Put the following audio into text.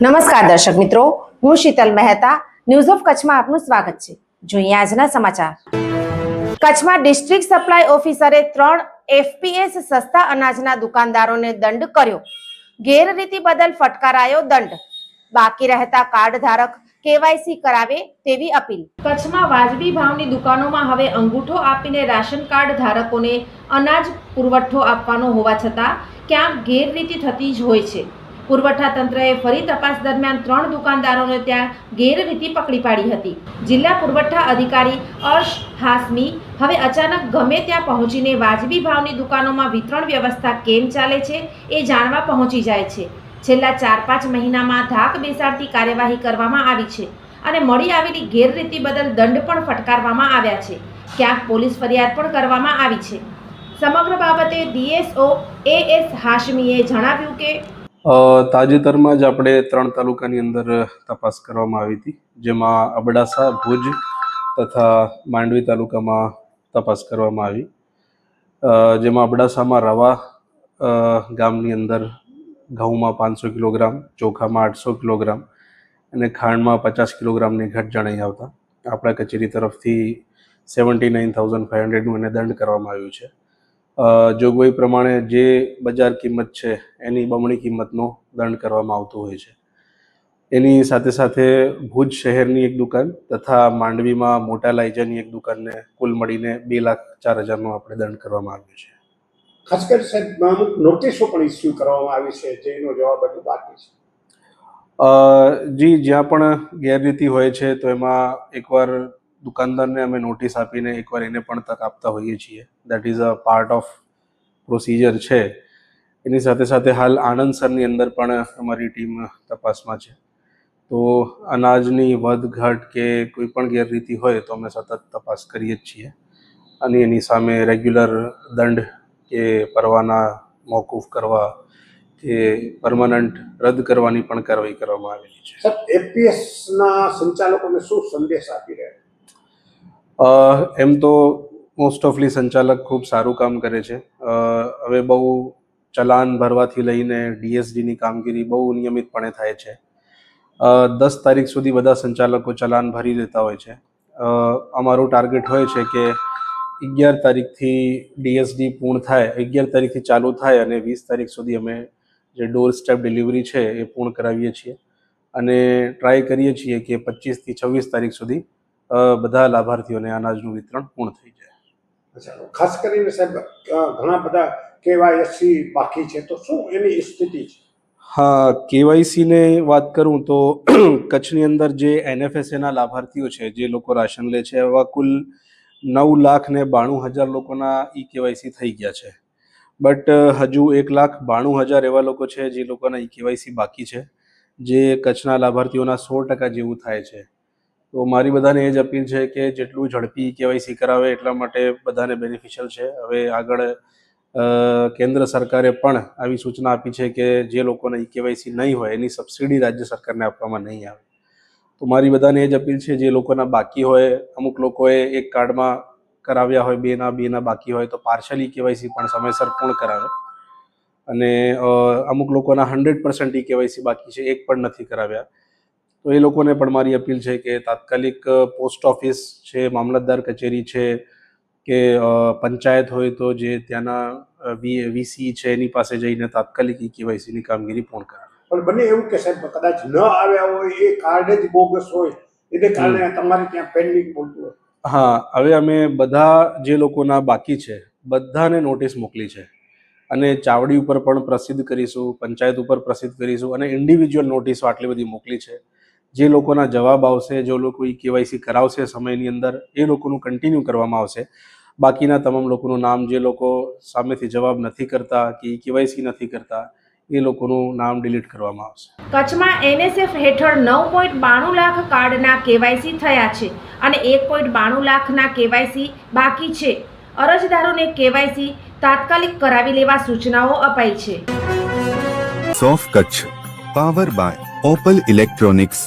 નમસ્કાર દર્શક મિત્રો, હું શીતલ મહેતા ન્યૂઝ ઓફ કચ્છમાં આપનું સ્વાગત છે. જોઈએ આજના સમાચાર. કચ્છમાં ડિસ્ટ્રિક્ટ સપ્લાય ઓફિસરે ત્રણ એફપીએસ સસ્તા અનાજના દુકાનદારોને દંડ કર્યો. ગેરરીતિ બદલ ફટકારાયો દંડ. બાકી રહેતા કાર્ડ ધારક કેવાયસી કરાવે તેવી અપીલ. કચ્છમાં વાજબી ભાવની દુકાનોમાં હવે અંગૂઠો આપીને રાશન કાર્ડ ધારકોને અનાજ પુરવઠો આપવાનો હોવા છતાં ક્યાંક ગેરરીતિ થતી જ હોય છે. પુરવઠા તંત્રએ ફરી તપાસ દરમિયાન ત્રણ દુકાનદારોને ત્યાં ગેરરીતિ પકડી પાડી હતી. જિલ્લા પુરવઠા અધિકારી અર્શ હાસમી, હવે અચાનક ગમે ત્યાં પહોંચીને વાજબી ભાવની દુકાનોમાં વિતરણ વ્યવસ્થા કેમ ચાલે છે એ જાણવા પહોંચી જાય છે. છેલ્લા ચાર પાંચ મહિનામાં ધાક બેસાડતી કાર્યવાહી કરવામાં આવી છે અને મળી આવેલી ગેરરીતિ બદલ દંડ પણ ફટકારવામાં આવ્યા છે. ક્યાંક પોલીસ ફરિયાદ પણ કરવામાં આવી છે. સમગ્ર બાબતે ડીએસઓ એ એસ હાશમીએ જણાવ્યું કે તાજેતરમાં જ આપણે ત્રણ તાલુકાની અંદર તપાસ કરવામાં આવી હતી, જેમાં અબડાસા, ભુજ તથા માંડવી તાલુકામાં તપાસ કરવામાં આવી. જેમાં અબડાસામાં રવા ગામની અંદર ઘઉંમાં પાંચસો કિલોગ્રામ, ચોખામાં આઠસો કિલોગ્રામ અને ખાંડમાં પચાસ કિલોગ્રામની ઘટ જણાઈ આવતા. આપણા કચેરી તરફથી સેવન્ટી નાઇન થાઉઝન્ડ ફાઇવ હંડ્રેડનું એને દંડ કરવામાં આવ્યું છે. જોગવાઈ પ્રમાણે જે બજાર કિંમત છે એની બમણી કિંમતનો દંડ કરવામાં આવતો હોય છે. એની સાથે સાથે ભુજ શહેરની એક દુકાન તથા માંડવીમાં મોટા લાઈજાની એક દુકાનને કુલ મળીને બે લાખ ચાર હજારનો આપણે દંડ કરવામાં આવ્યો છે. ખાસ કરી સાહેબ અમુક નોટિસો પણ ઇસ્યુ કરવામાં આવી છે જેનો જવાબ હજુ બાકી છે. જી જ્યાં પણ ગેરરીતિ હોય છે તો એમાં એકવાર દુકાનદારને અમે નોટિસ આપીને એકવાર એને પણ તક આપતા હોઈએ છીએ. That is a part of procedure છે. એની સાથે સાથે હાલ આણંદ સરની અંદર પણ અમારી ટીમ તપાસમાં છે. તો અનાજની વધ ઘટ કે કોઈ પણ ગેરરીતિ હોય તો અમે સતત તપાસ કરીએ જ છીએ. અને એની સામે રેગ્યુલર દંડ કે પરવાના મોકૂફ કરવા કે પરમનન્ટ રદ કરવાની પણ કાર્યવાહી કરવામાં આવેલી છે. સર એપીએસના સંચાલકોને શું સંદેશ આપી એમ તો મોસ્ટ ઓફલી સંચાલક ખૂબ સારું કામ કરે છે. હવે બહુ ચલાન ભરવાથી લઈને ડીએસડીની કામગીરી બહુ નિયમિતપણે થાય છે. દસ તારીખ સુધી બધા સંચાલકો ચલાન ભરી દેતા હોય છે. અમારું ટાર્ગેટ હોય છે કે અગિયાર તારીખથી ડીએસડી પૂર્ણ થાય, અગિયાર તારીખથી ચાલુ થાય અને વીસ તારીખ સુધી અમે જે ડોર સ્ટેપ ડિલિવરી છે એ પૂર્ણ કરાવીએ છીએ. અને ટ્રાય કરીએ છીએ કે પચીસથી છવ્વીસ તારીખ સુધી બધા લાભાર્થીઓને અનાજનું વિતરણ પૂર્ણ થઈ જાય. ખાસ કરીને સાહેબ ઘણા બધા કેવાયસી બાકી છે તો શું એની સ્થિતિ છે? હા કેવાયસીને વાત કરું તો કચ્છની અંદર જે એનએફએસએના લાભાર્થીઓ છે જે લોકો રાશન લે છે એવા કુલ નવ લાખ ને બાણું હજાર લોકોના ઈ કેવાયસી થઈ ગયા છે. બટ હજુ એક લાખ બાણું હજાર એવા લોકો છે જે લોકોના ઈ કેવાયસી બાકી છે જે કચ્છના લાભાર્થીઓના સો ટકા જેવું થાય છે. તો મારી બધાને એ જ અપીલ છે કે જેટલું ઝડપી કેવાયસી કરાવે એટલા માટે બધાને બેનિફિશિયલ છે. હવે આગળ કેન્દ્ર સરકારે પણ આવી સૂચના આપી છે કે જે લોકોને ઈ કેવાયસી નહીં હોય એની સબસિડી રાજ્ય સરકારને આપવામાં નહીં આવે. તો મારી બધાને એ જ અપીલ છે, જે લોકોના બાકી હોય, અમુક લોકોએ એક કાર્ડમાં કરાવ્યા હોય બેના બેના બાકી હોય તો પાર્શલી કેવાયસી પણ સમયસર પૂર્ણ કરાવે. અને અમુક લોકોના હંડ્રેડ પર્સન્ટ ઈ કેવાયસી બાકી છે, એક પણ નથી કરાવ્યા. તો એ લોકોને પણ મારી અપીલ છે કે તાત્કાલિક પોસ્ટ ઓફિસ છે મામલતદાર કચેરી છે કે પંચાયત હોય તો જે ત્યાંના વીસી છે એની પાસે જઈને તાત્કાલિક ઈ કેવાયસીની કામગીરી પૂર્ણ કરાવે. પણ બને એવું કે સાહેબ કદાચ ન આવ્યા હોય એ કાર્ડ જ બોગસ હોય એને કારણે તમારે ત્યાં પેન્ડિંગ બોલતું હોય. હા હવે અમે બધા જે લોકોના બાકી છે બધાને નોટિસ મોકલી છે. અને ચાવડી ઉપર પણ પ્રસિદ્ધ કરીશું પંચાયત ઉપર પ્રસિદ્ધ કરીશું અને ઇન્ડિવિજ્યુઅલ નોટિસો આટલી બધી મોકલી છે. જે લોકોના જવાબ આવશે જે લોકો ઈ કેવાયસી કરાવશે સમયની અંદર એ લોકોનું કન્ટિન્યુ કરવામાં આવશે. બાકીના તમામ લોકોનું નામ જે લોકો સામેથી જવાબ નથી કરતા કે ઈ કેવાયસી નથી કરતા એ લોકોનું નામ ડિલીટ કરવામાં આવશે. કચ્છમાં એનએસએફ હેઠળ નવ પોઈન્ટ બાણું લાખ કાર્ડના કેવાયસી થયા છે અને એક પોઈન્ટ બાણું લાખના કેવાયસી બાકી છે. અરજદારોને કેવાયસી તાત્કાલિક કરાવી લેવા સૂચનાઓ અપાઈ છે. સોફ Kutch power by Opal electronics